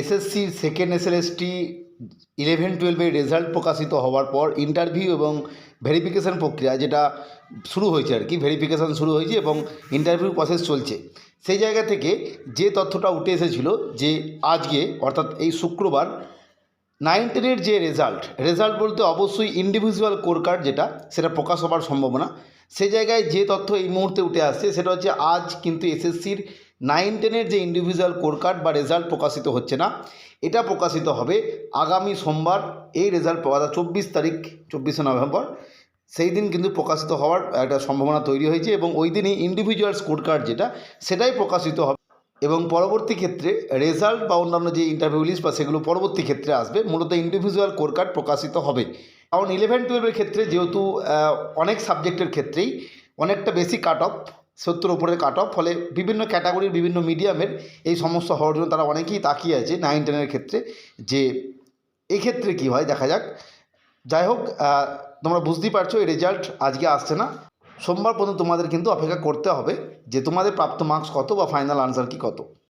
এসএসসির second SLST eleven টুয়েলভের result প্রকাশিত হওয়ার পর ইন্টারভিউ এবং ভেরিফিকেশান প্রক্রিয়া যেটা শুরু হয়েছে আর কি ভেরিফিকেশান শুরু হয়েছে এবং ইন্টারভিউ প্রসেস চলছে। সেই জায়গা থেকে যে তথ্যটা উঠে এসেছিল যে আজকে, অর্থাৎ এই শুক্রবার নাইন টেনের যে রেজাল্ট রেজাল্ট বলতে অবশ্যই ইন্ডিভিজুয়াল কোর কার্ড যেটা, সেটা প্রকাশ হওয়ার সম্ভাবনা। সে জায়গায় যে তথ্য এই মুহূর্তে উঠে আসছে, সেটা হচ্ছে আজ কিন্তু এসএসসির নাইন টেনের যে ইন্ডিভিজুয়াল কোর কার্ড বা রেজাল্ট প্রকাশিত হচ্ছে না, এটা প্রকাশিত হবে আগামী সোমবার। এই রেজাল্ট পাওয়া চব্বিশ তারিখ, চব্বিশে নভেম্বর। সেই দিন কিন্তু প্রকাশিত হওয়ার একটা সম্ভাবনা তৈরি হয়েছে এবং ওই দিনই ইন্ডিভিজুয়াল স্কোর কার্ড যেটা, সেটাই প্রকাশিত হবে। এবং পরবর্তী ক্ষেত্রে রেজাল্ট বা অন্যান্য যে ইন্টারভিউ লিস্ট বা সেগুলো পরবর্তী ক্ষেত্রে আসবে, মূলত ইন্ডিভিজুয়াল কোর কার্ড প্রকাশিত হবে। কারণ ইলেভেন টুয়েলভের ক্ষেত্রে যেহেতু অনেক সাবজেক্টের ক্ষেত্রেই অনেকটা বেশি কাট অফ সত্তর ওপরে কাট অফ ফলে বিভিন্ন ক্যাটাগরির বিভিন্ন মিডিয়ামের এই সমস্যা হওয়ার জন্য তারা অনেকেই তাকিয়ে আছে নাইন টেনের ক্ষেত্রে যে এক্ষেত্রে কি হয় দেখা যাক। যাই হোক তোমরা বুঝতেই পারছ এই রেজাল্ট আজকে আসছে না। সোমবার পর্যন্ত তোমাদের কিন্তু অপেক্ষা করতে হবে যে তোমাদের প্রাপ্ত মার্কস কত বা ফাইনাল আনসার কি কত।